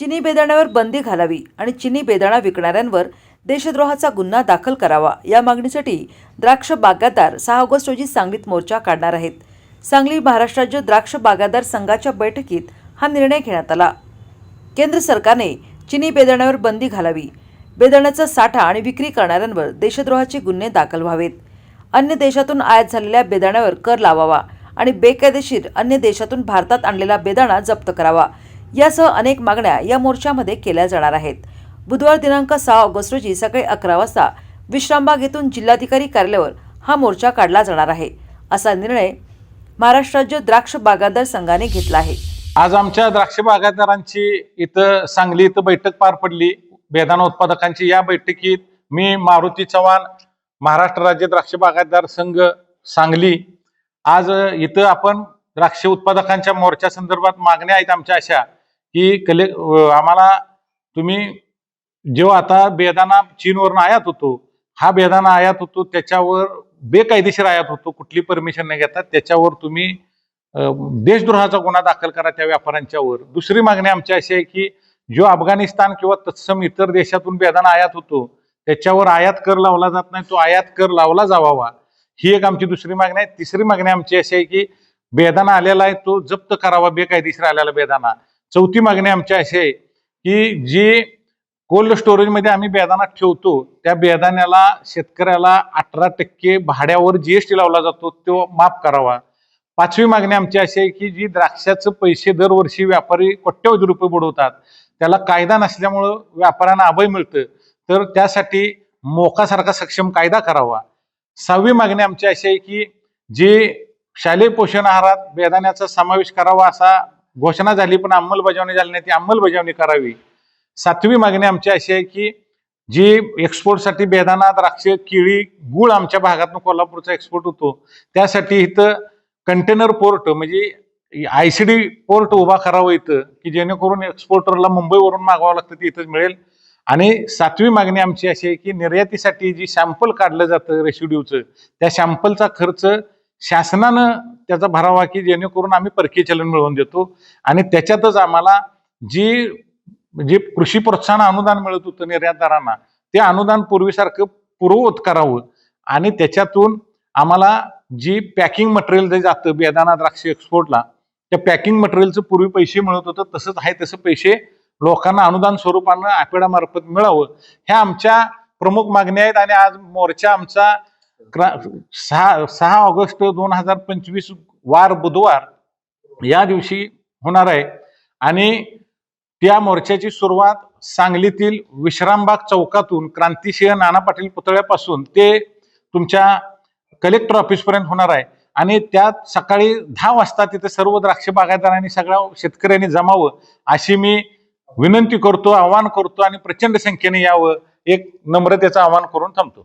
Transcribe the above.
चिनी बेदाण्यावर बंदी घालावी आणि चिनी बेदाणा विकणाऱ्यांवर देशद्रोहाचा गुन्हा दाखल करावा. या मागणीसाठी द्राक्ष बागायतदार सहा ऑगस्ट रोजी सांगलीत मोर्चा काढणार आहेत. सांगली महाराष्ट्र राज्य द्राक्ष बागायतदार संघाच्या बैठकीत हा निर्णय घेण्यात आला. केंद्र सरकारने चिनी बेदाण्यावर बंदी घालावी. बेदाण्याचा साठा आणि विक्री करणाऱ्यांवर देशद्रोहाचे गुन्हे दाखल व्हावेत. अन्य देशातून आयात झालेल्या बेदाण्यावर कर लावावा आणि बेकायदेशीर अन्य देशातून भारतात आणलेला बेदाणा जप्त करावा. यासह अनेक मागण्या या मोर्चामध्ये केल्या जाणार आहेत. बुधवार दिनांक सहा ऑगस्ट रोजी सकाळी अकरा वाजता विश्रामबाग येथून जिल्हाधिकारी कार्यालयावर हा मोर्चा काढला जाणार आहे असा निर्णय महाराष्ट्र राज्य द्राक्ष बागायतदार संघाने घेतला आहे. आज आमच्या द्राक्ष बागायतदारांची इथं सांगली इथं बैठक पार पडली. बेदाना उत्पादकांची या बैठकीत मी मारुती चव्हाण महाराष्ट्र राज्य द्राक्ष बागायतदार संघ सांगली. आज इथं आपण द्राक्ष उत्पादकांच्या मोर्चा संदर्भात मागण्या आहेत आमच्या अशा. की कले आम्हाला तुम्ही जेव्हा आता बेदाना चीनवरून आयात होतो हा बेदाना आयात होतो त्याच्यावर बेकायदेशीर आयात होतो कुठली परमिशन नाही घेता त्याच्यावर तुम्ही देशद्रोहाचा गुन्हा दाखल करा त्या व्यापाऱ्यांच्यावर. दुसरी मागणी आमची अशी आहे की जो अफगाणिस्तान किंवा तत्सम इतर देशातून बेदाना आयात होतो त्याच्यावर आयात कर लावला जात नाही तो आयात कर लावला जावावा. ही एक आमची दुसरी मागणी आहे. तिसरी मागणी आमची अशी आहे की बेदाना आलेला आहे तो जप्त करावा बेकायदेशीर आलेला बेदाना. चौथी मागणी आमची अशी आहे की जी कोल्ड स्टोरेजमध्ये आम्ही बेदाना ठेवतो त्या बेदाण्याला शेतकऱ्याला अठरा टक्के भाड्यावर जीएसटी लावला जातो तो माफ करावा. पाचवी मागणी आमची अशी आहे की जी द्राक्षाचं पैसे दरवर्षी व्यापारी कोट्यवधी रुपये बुडवतात त्याला कायदा नसल्यामुळं व्यापाऱ्यांना अभय मिळतं तर त्यासाठी मोकासारखा सक्षम कायदा करावा. सहावी मागणी आमची अशी आहे की जे शालेय पोषण आहारात बेदाण्याचा समावेश करावा असा घोषणा झाली पण अंमलबजावणी झाली नाही. ती अंमलबजावणी करावी. सातवी मागणी आमची अशी आहे की जी एक्सपोर्टसाठी बेदाना द्राक्ष केळी गुळ आमच्या भागातून कोल्हापूरचा एक्सपोर्ट होतो. त्यासाठी इथं कंटेनर पोर्ट म्हणजे आय सी डी पोर्ट उभा करावं इथं की जेणेकरून एक्सपोर्टरला मुंबईवरून मागवावं लागतं ते इथंच मिळेल. आणि सातवी मागणी आमची अशी आहे की निर्यातीसाठी जी सॅम्पल काढलं जातं रेशिड्यूचं त्या सॅम्पलचा खर्च शासनानं त्याचा भरावा की जेणेकरून आम्ही परकीय चलन मिळवून देतो. आणि त्याच्यातच आम्हाला जी जे कृषी प्रोत्साहन अनुदान मिळत होतं निर्यातदारांना ते अनुदान पूर्वीसारखं पूर्ववत करावं आणि त्याच्यातून आम्हाला जी पॅकिंग मटेरियल जे जातं बेदाना द्राक्ष एक्सपोर्टला त्या पॅकिंग मटेरियलचं पूर्वी पैसे मिळत होतं तसंच आहे तसं पैसे लोकांना अनुदान स्वरूपानं आपेडामार्फत मिळावं. ह्या आमच्या प्रमुख मागण्या आहेत आणि आज मोर्चा आमचा सहा सहा ऑगस्ट दोन हजार पंचवीस वार बुधवार या दिवशी होणार आहे. आणि त्या मोर्चाची सुरुवात सांगलीतील विश्रामबाग चौकातून क्रांतिसिंह नाना पाटील पुतळ्यापासून ते तुमच्या कलेक्टर ऑफिसपर्यंत होणार आहे. आणि त्यात सकाळी दहा वाजता तिथे सर्व द्राक्ष बागायतदारांनी सगळ्या शेतकऱ्यांनी जमावं अशी मी विनंती करतो आवाहन करतो आणि प्रचंड संख्येने यावं. एक नम्रतेचं आवाहन करून थांबतो.